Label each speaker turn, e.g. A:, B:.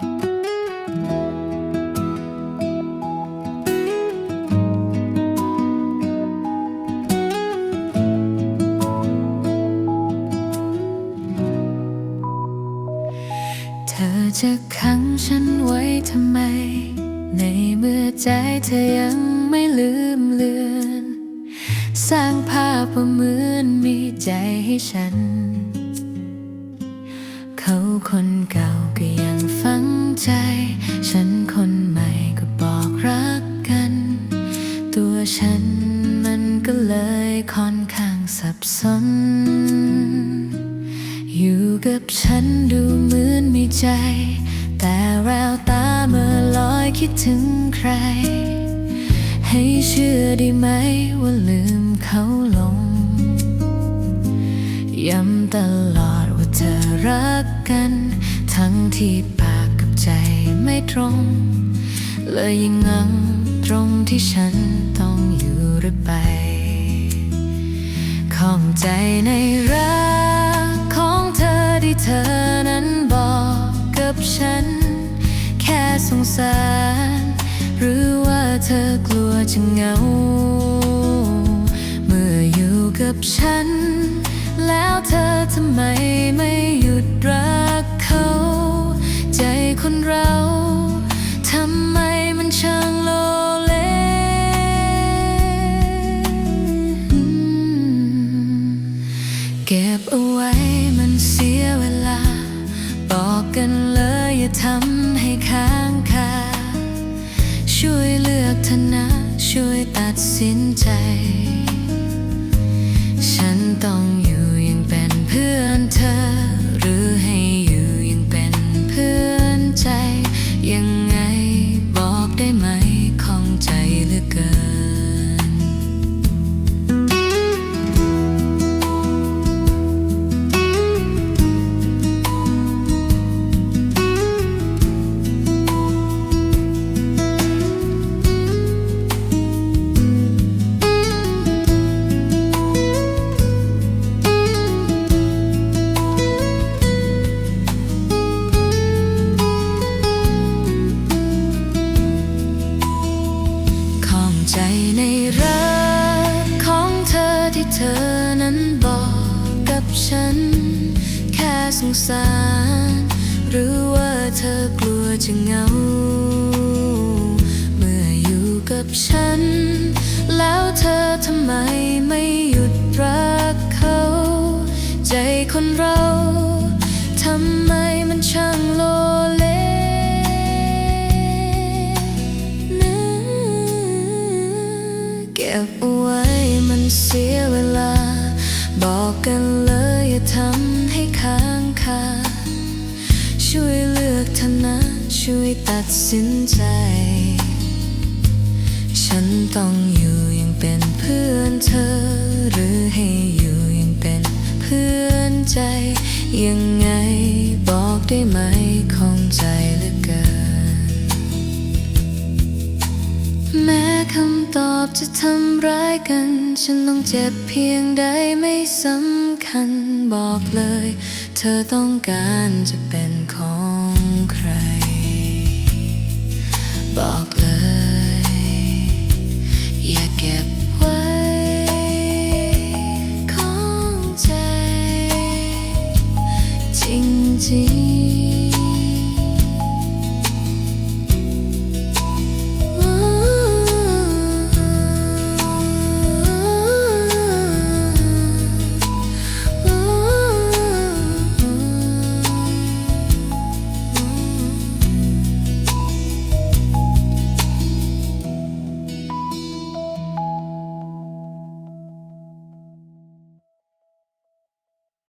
A: เธอจะขังฉันไว้ทำไม ในเมื่อใจเธอยังไม่ลืมเลือน สร้างภาพว่าเหมือนมีใจให้ฉัน เขาคนเก่าก็ย ใจ ฉันคนใหม่ก็บอกรักกัน ตัวฉันมันก็เลยค่อนข้างสับสน อยู่กับฉันดูเหมือนมีใจ แต่แววตาเมื่อลอยคิดถึงใคร ให้เชื่อได้ไหมว่าลืมเขาลง ย้ำตลอดว่าเธอรักกัน ทั้งที่ป ใจไม่ตรง เลยยังงังตรงที่ฉันต้องอยู่หรือไปข้องใจในรักของเธอที่เธอนั้นบอกกับฉัน แค่สงสาร หรือว่าเธอกลัวจะเหงา คนเราทำไมมันช่างโลเลเก็บเอาไว้มันเสียเวลา บอกกันเลยอย่าทำให้ค้างคา ช่วยเลือกธนะ ช่วยตัดสินใจ จะเหงา เมื่ออยู่กับฉัน แล้วเธอทำไมไม่หยุดรักเขา ใจคนเราทำไมมันช่างโลเลเก็บเอาไว้มันเสียเวลา บอกกันเลยอย่าทำให้ค้างคาช่วยเลือกเธอนะ ช่วยตัดสินใจ ฉันต้องอยู่ยังเป็นเพื่อนเธอ หรือให้อยู่ยังเป็นเพื่อนใจ ยังไงบอกได้ไหมของใจเหลือเกิน แม้คำตอบจะทำร้ายกัน ฉันต้องเจ็บเพียงใดไม่สำคัญบอกเลย เธอต้องการจะเป็นของ